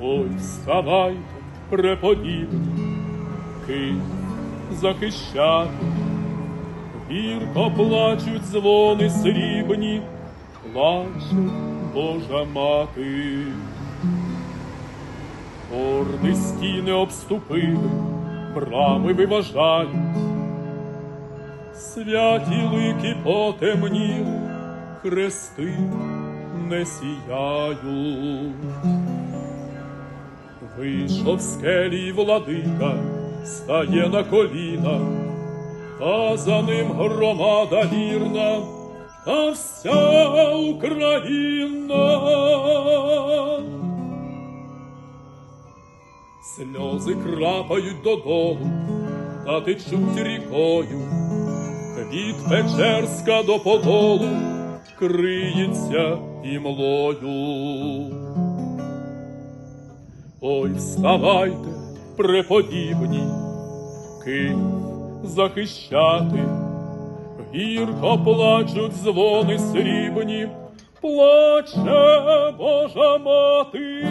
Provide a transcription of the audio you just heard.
Ой, вставайте, преподібні, Київ захищати, гірко плачуть дзвони срібні, плаче Божа мати. Орди стіни обступили, брами виважають, святі лики потемніли, хрести не сіяють. Вийшов з келії владика, стає на коліна, а за ним громада вірна, та вся Україна. Сльози крапають додолу, та течуть рікою, від Печерська до Подолу криється імлою. Ой, вставайте, преподібні, Київ захищати, гірко плачуть дзвони срібні, плаче Божа мати.